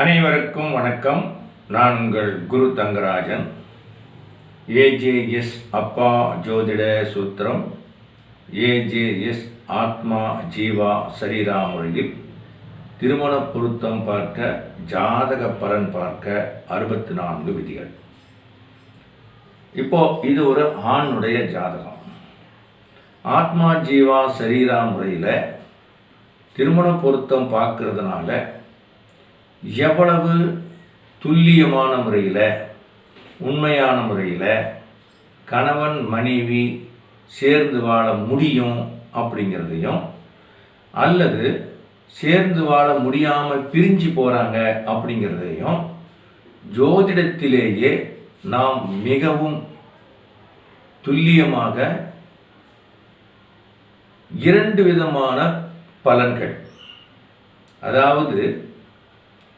அனைவருக்கும் வணக்கம். நான் உங்கள் குரு தங்கராஜன். ஏஜேஎஸ் அப்பா ஜோதிட சூத்திரம். ஏஜேஎஸ் ஆத்மா ஜீவா சரீரா முறையில் திருமண பொருத்தம் பார்க்க ஜாதக பலன் பார்க்க அறுபத்தி நான்கு விதிகள். இப்போ இது ஒரு ஆணுடைய ஜாதகம். ஆத்மா ஜீவா சரீரா முறையில் திருமண பொருத்தம் பார்க்கறதுனால எவ்வளவு துல்லியமான முறையில் உண்மையான முறையில் கணவன் மனைவி சேர்ந்து வாழ முடியும் அப்படிங்கிறதையும் அல்லது சேர்ந்து வாழ முடியாமல் பிரிஞ்சு போகிறாங்க அப்படிங்கிறதையும் ஜோதிடத்திலேயே நாம் மிகவும் துல்லியமாக இரண்டு விதமான பலன்கள். அதாவது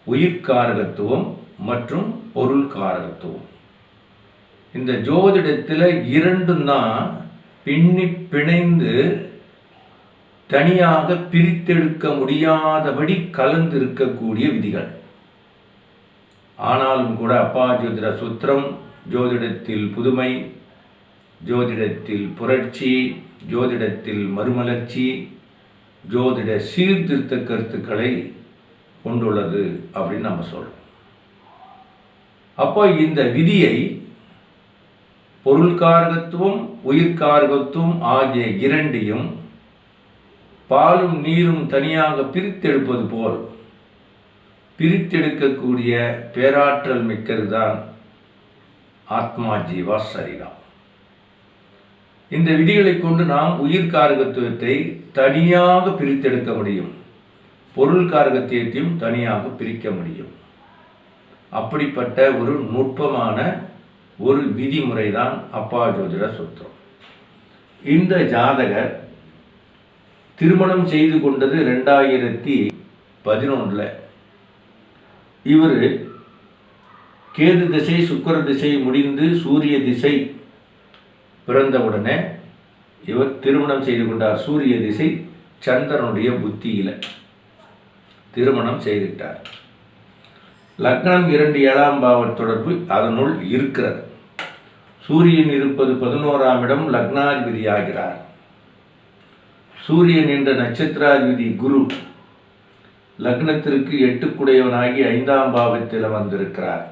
உயிர்காரகத்துவம் மற்றும் பொருள் காரகத்துவம் இந்த ஜோதிடத்தில் இரண்டும் தான் பின்னி பிணைந்து தனியாக பிரித்தெடுக்க முடியாதபடி கலந்து இருக்கக்கூடிய விதிகள். ஆனாலும் கூட அப்பா ஜோதிட சுத்திரம் ஜோதிடத்தில் புதுமை ஜோதிடத்தில் புரட்சி ஜோதிடத்தில் மறுமலர்ச்சி ஜோதிட சீர்திருத்த கருத்துக்களை கொண்டுள்ளது அப்படின்னு நம்ம சொல்கிறோம் அப்போ இந்த விதியை பொருள்காரகத்துவம் உயிர்காரகத்துவம் ஆகிய இரண்டையும் பாலும் நீரும் தனியாக பிரித்தெடுப்பது போல் பிரித்தெடுக்கக்கூடிய பேராற்றல் மிக்கது தான் ஆத்மா ஜீவா சரீரம். இந்த விதிகளை கொண்டு நாம் உயிர்காரகத்துவத்தை தனியாக பிரித்தெடுக்க முடியும். பொருள் காரகத்தியத்தையும் தனியாக பிரிக்க முடியும். அப்படிப்பட்ட ஒரு நுட்பமான ஒரு விதிமுறை தான் அப்பா ஜோதிட சுத்தம் இந்த ஜாதகர் திருமணம் செய்து கொண்டது ரெண்டாயிரத்தி பதினொன்றில் இவர் கேது திசை சுக்கர திசை முடிந்து சூரிய திசை பிறந்தவுடனே இவர் திருமணம் செய்து கொண்டார். சூரிய திசை சந்திரனுடைய புத்தியில். திருமணம் செய்துவிட்டார். லக்னம் இரண்டு ஏழாம் பாவ தொடர்பு அதனுள் இருக்கிறது. சூரியன் இருப்பது பதினோராம் இடம் லக்னாதிபதி ஆகிறார் சூரியன் என்ற நட்சத்திராதிபதி குரு லக்னத்திற்கு எட்டுக்குடையவனாகி ஐந்தாம் பாவத்தில் வந்திருக்கிறார்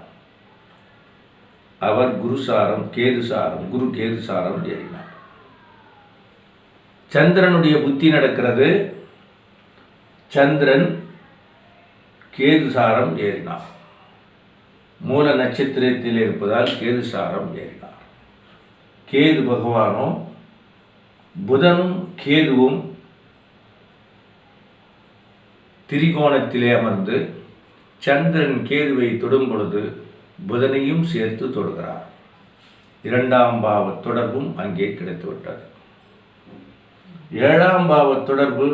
அவர் குருசாரம் கேதுசாரம் குரு கேதுசாரம் ஏறினார் சந்திரனுடைய புத்தி நடக்கிறது. சந்திரன் கேதுசாரம் ஏறினார். மூல நட்சத்திரத்தில் இருப்பதால் கேதுசாரம் ஏறினார். கேது பகவானும் புதனும் கேதுவும் திரிகோணத்திலே அமர்ந்து சந்திரன் கேதுவை தொடும் பொழுது புதனையும் சேர்த்து தொடுகிறார். இரண்டாம் பாவ தொடர்பும் அங்கே கிடைத்துவிட்டது. ஏழாம் பாவ தொடர்பு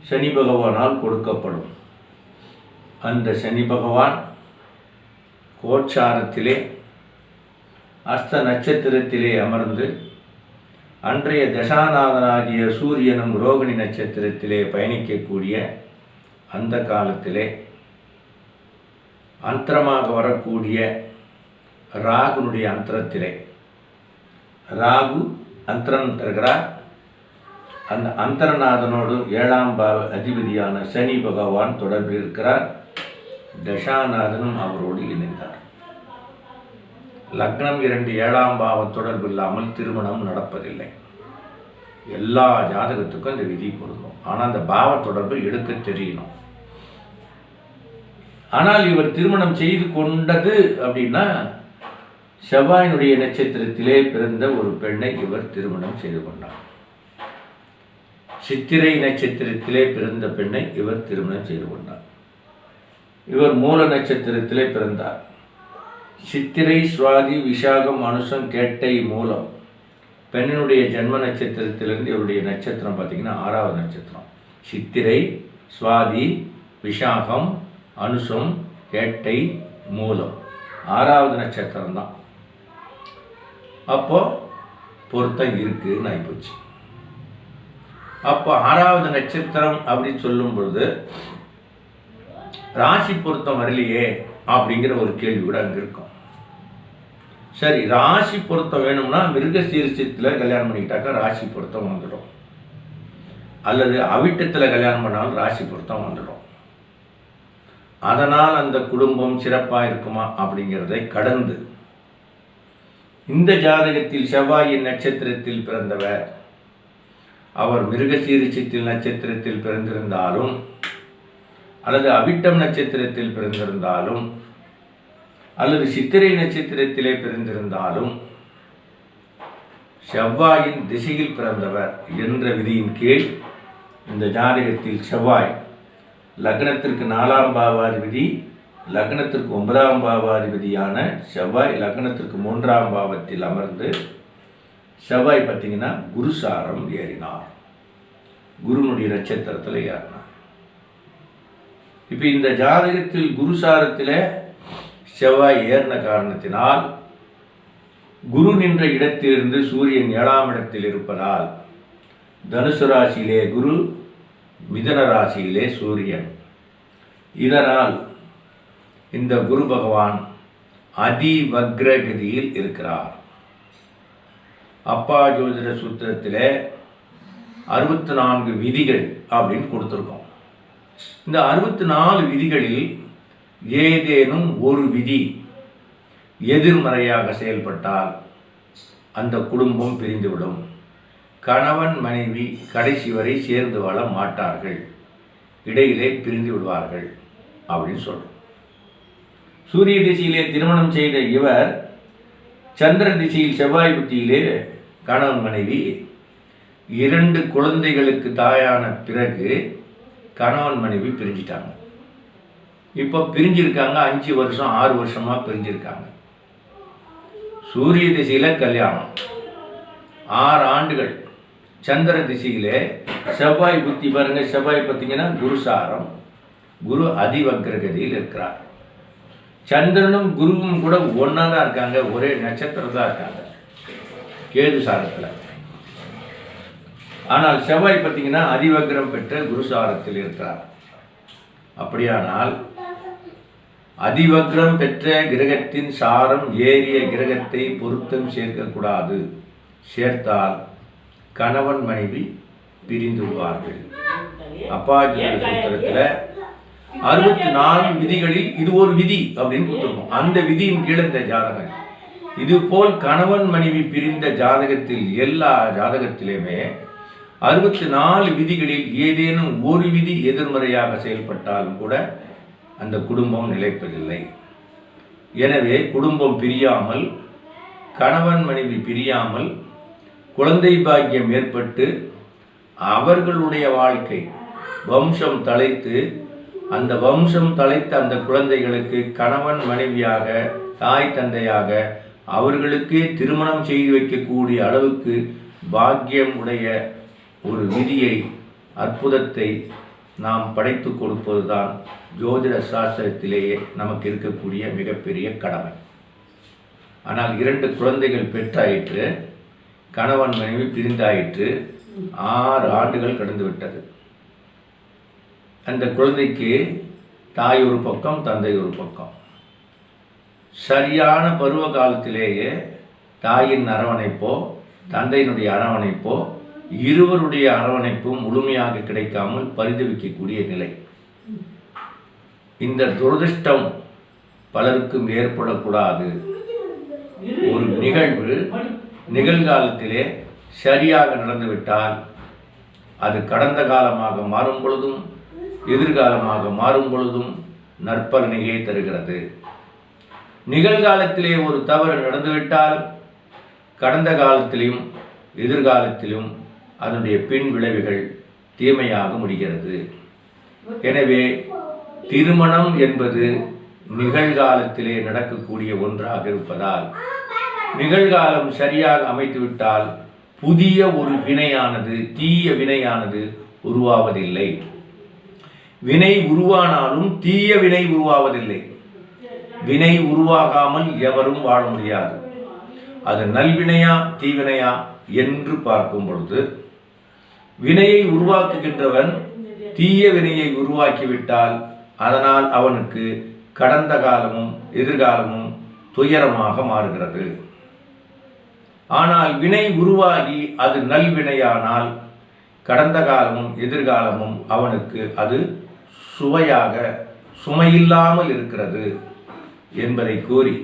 சனி பகவானால் கொடுக்கப்படும். அந்த சனி பகவான் கோச்சாரத்திலே அஸ்த நட்சத்திரத்திலே அமர்ந்து அன்றைய தசாநாதனாகிய சூரியனும் ரோகிணி நட்சத்திரத்திலே பயணிக்கக்கூடிய அந்த காலத்திலே அந்தரமாக வரக்கூடிய ராகுனுடைய அந்தரத்திலே. ராகு அந்தரன் தருகிறார். அந்த அந்தரநாதனோடு ஏழாம் பாவ அதிபதியான சனி பகவான் தொடர்பில் இருக்கிறார். தசாநாதனும் அவரோடு இணைந்தார். லக்னம் இரண்டு ஏழாம் பாவ தொடர்பு இல்லாமல் திருமணம் நடப்பதில்லை. எல்லா ஜாதகத்துக்கும் இந்த விதி பொருந்தும். ஆனால் அந்த பாவ தொடர்பு எடுக்க தெரியணும். ஆனால் இவர் திருமணம் செய்து கொண்டது அப்படின்னா செவ்வாயினுடைய நட்சத்திரத்திலே பிறந்த ஒரு பெண்ணை இவர் திருமணம் செய்து கொண்டார். சித்திரை நட்சத்திரத்திலே பிறந்த பெண்ணை இவர் திருமணம் செய்து கொண்டார். இவர் மூல நட்சத்திரத்திலே பிறந்தார். சித்திரை சுவாதி விசாகம் அனுஷம் கேட்டை மூலம் பெண்ணினுடைய ஜென்ம நட்சத்திரத்திலிருந்து இவருடைய நட்சத்திரம் பார்த்தீங்கன்னா ஆறாவது நட்சத்திரம். சித்திரை சுவாதி விஷாகம் அனுசம் கேட்டை மூலம் ஆறாவது நட்சத்திரம் தான். அப்போது பொருத்தம் இருக்குன்னு ஆகிப்போச்சு அப்போ ஆறாவது நட்சத்திரம் அப்படின்னு சொல்லும் பொழுது ராசி பொருத்தம் வரலையே அப்படிங்கிற ஒரு கேள்வி கூட அங்கே இருக்கும். சரி ராசி பொருத்தம் வேணும்னா மிருக சீர்ஷத்தில் கல்யாணம் பண்ணிக்கிட்டாக்கா ராசி பொருத்தம் வந்துடும். அல்லது அவிட்டத்தில் கல்யாணம் பண்ணாலும் ராசி பொருத்தம் வந்துடும். அதனால் அந்த குடும்பம் சிறப்பாக இருக்குமா அப்படிங்கிறதை கடந்து இந்த ஜாதகத்தில் செவ்வாயின் நட்சத்திரத்தில் பிறந்தவர் அவர் மிருகசீரிச்சத்தில் நட்சத்திரத்தில் பிறந்திருந்தாலும் அல்லது அவிட்டம் நட்சத்திரத்தில் பிறந்திருந்தாலும் அல்லது சித்திரை நட்சத்திரத்திலே பிறந்திருந்தாலும் செவ்வாயின் திசையில் பிறந்தவர் என்ற விதியின் கீழ் இந்த ஜாதகத்தில் செவ்வாய் லக்னத்திற்கு நாலாம் பாவாதிபதி லக்னத்திற்கு ஒன்பதாம் பாவாதிபதியான செவ்வாய் லக்னத்திற்கு மூன்றாம் பாவத்தில் அமர்ந்து செவ்வாய் பார்த்தீங்கன்னா குருசாரம் ஏறினார். குருனுடைய நட்சத்திரத்தில் ஏறினார். இப்போ இந்த ஜாதகத்தில் குருசாரத்தில் செவ்வாய் ஏறின காரணத்தினால் குரு நின்ற இடத்திலிருந்து சூரியன் ஏழாம் இடத்தில் இருப்பதால் தனுசு ராசியிலே குரு மிதன ராசியிலே சூரியன். இதனால் இந்த குரு பகவான் அதி வக்ரகதியில் இருக்கிறார். அப்பா ஜோதிட சூத்திரத்தில் அறுபத்தி நான்கு விதிகள் அப்படின்னு கொடுத்துருக்கோம். இந்த அறுபத்தி நாலு விதிகளில் ஏதேனும் ஒரு விதி எதிர்மறையாக செயல்பட்டால் அந்த குடும்பம் பிரிந்துவிடும். கணவன் மனைவி கடைசி வரை சேர்ந்து வாழ மாட்டார்கள். இடையிலே பிரிந்து விடுவார்கள் அப்படின்னு சொல்கிறோம் சூரிய திசையிலே திருமணம் செய்த இவர் சந்திர திசையில் செவ்வாய் புத்தியிலே கணவன் மனைவி இரண்டு குழந்தைகளுக்கு தாயான பிறகு கணவன் மனைவி பிரிஞ்சிட்டாங்க. இப்போ பிரிஞ்சிருக்காங்க அஞ்சு வருஷம் ஆறு வருஷமாக பிரிஞ்சிருக்காங்க. சூரிய திசையில் கல்யாணம். ஆறு ஆண்டுகள். சந்திர திசையிலே செவ்வாய் புத்தி பாருங்கள் செவ்வாய் பார்த்தீங்கன்னா குருசாரம் குரு அதிவக்ரகதியில் இருக்கிறார். சந்திரனும் குருவும் கூட ஒன்றா தான் இருக்காங்க ஒரே நட்சத்திரம் தான் இருக்காங்க. கேது சாரத்தில். ஆனால் செவ்வாய் பார்த்தீங்கன்னா அதிவக்ரம் பெற்ற குருசாரத்தில் இருக்கிறார். அப்படியானால் அதிவக்ரம் பெற்ற கிரகத்தின் சாரம் ஏறிய கிரகத்தை பொருத்தம் சேர்க்கக்கூடாது. சேர்த்தால் கணவன் மனைவி பிரிந்து விடுவார்கள் அப்பாஜி சூத்திரத்தில் அறுபத்தி நான்கு விதிகளில் இது ஒரு விதி அப்படின்னு கொடுத்துருக்கோம். அந்த விதியின் கீழே இந்த ஜாதகம். இது போல் கணவன் மனைவி பிரிந்த ஜாதகத்தில் எல்லா ஜாதகத்திலுமே அறுபத்தி நாலு விதிகளில் ஏதேனும் ஒரு விதி எதிர்மறையாக செயல்பட்டாலும் கூட அந்த குடும்பம் நிலைப்பதில்லை. எனவே குடும்பம் பிரியாமல் கணவன் மனைவி பிரியாமல் குழந்தை பாக்கியம் ஏற்பட்டு அவர்களுடைய வாழ்க்கை வம்சம் தலைத்து அந்த வம்சம் தலைத்த அந்த குழந்தைகளுக்கு கணவன் மனைவியாக தாய் தந்தையாக அவர்களுக்கே திருமணம் செய்து வைக்கக்கூடிய அளவுக்கு பாக்கியம் உடைய ஒரு விதியை அற்புதத்தை நாம் படைத்து கொடுப்பதுதான் ஜோதிட சாஸ்திரத்திலேயே நமக்கு இருக்கக்கூடிய மிகப்பெரிய கடமை. ஆனால் இரண்டு குழந்தைகள் பெற்றாயிற்று கணவன் மனைவி பிரிந்தாயிற்று ஆறு ஆண்டுகள் கடந்து விட்டது. அந்த குழந்தைக்கு தாய் ஒரு பக்கம் தந்தை ஒரு பக்கம். சரியான பருவ காலத்திலேயே தாயின் அரவணைப்போ தந்தையினுடைய அரவணைப்போ இருவருடைய அரவணைப்பும் முழுமையாக கிடைக்காமல் பரிதவிக்கக்கூடிய நிலை. இந்த துரதிர்ஷ்டம் பலருக்கும் ஏற்படக்கூடாது. ஒரு நிகழ்வு நிகழ்காலத்திலே சரியாக நடந்துவிட்டால் அது கடந்த காலமாக மாறும் பொழுதும் எதிர்காலமாக மாறும் பொழுதும் நற்பலனையே தருகிறது. நிகழ்காலத்திலே ஒரு தவறு நடந்துவிட்டால் கடந்த காலத்திலும் எதிர்காலத்திலும் அதனுடைய பின் விளைவுகள் தீமையாக முடிகிறது. எனவே திருமணம் என்பது நிகழ்காலத்திலே நடக்கக்கூடிய ஒன்றாக இருப்பதால் நிகழ்காலம் சரியாக அமைத்துவிட்டால் புதிய ஒரு வினையானது தீய வினையானது உருவாவதில்லை. வினை உருவானாலும் தீய வினை உருவாவதில்லை. வினை உருவாகாமல் எவரும் வாழ முடியாது. அது நல்வினையா தீவினையா என்று பார்க்கும் பொழுது வினையை உருவாக்குகின்றவன் தீய வினையை உருவாக்கிவிட்டால் அதனால் அவனுக்கு கடந்த காலமும் எதிர்காலமும் துயரமாக மாறுகிறது. ஆனால் வினை உருவாகி அது நல்வினையானால் கடந்த காலமும் எதிர்காலமும் அவனுக்கு அது சுவையாக சுமையில்லாமல் இருக்கிறது என்பதை கூறி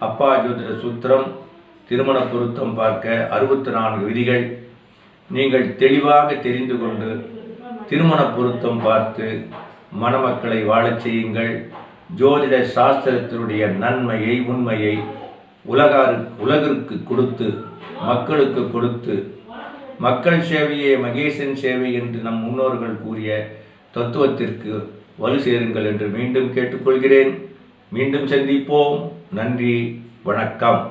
அப்பா ஜோதிட சூத்திரம் திருமண பொருத்தம் பார்க்க அறுபத்தி நான்கு விதிகள் நீங்கள் தெளிவாக தெரிந்து கொண்டு திருமண பொருத்தம் பார்த்து மணமக்களை வாழச் செய்யுங்கள். ஜோதிட சாஸ்திரத்தினுடைய நன்மையை உண்மையை உலகாரு உலகிற்கு கொடுத்து மக்களுக்கு கொடுத்து மக்கள் சேவையே மகேசன் சேவை என்று நம் முன்னோர்கள் கூறிய தத்துவத்திற்கு வலு சேருங்கள் என்று மீண்டும் கேட்டுக்கொள்கிறேன். மீண்டும் சந்திப்போம். நன்றி வணக்கம்.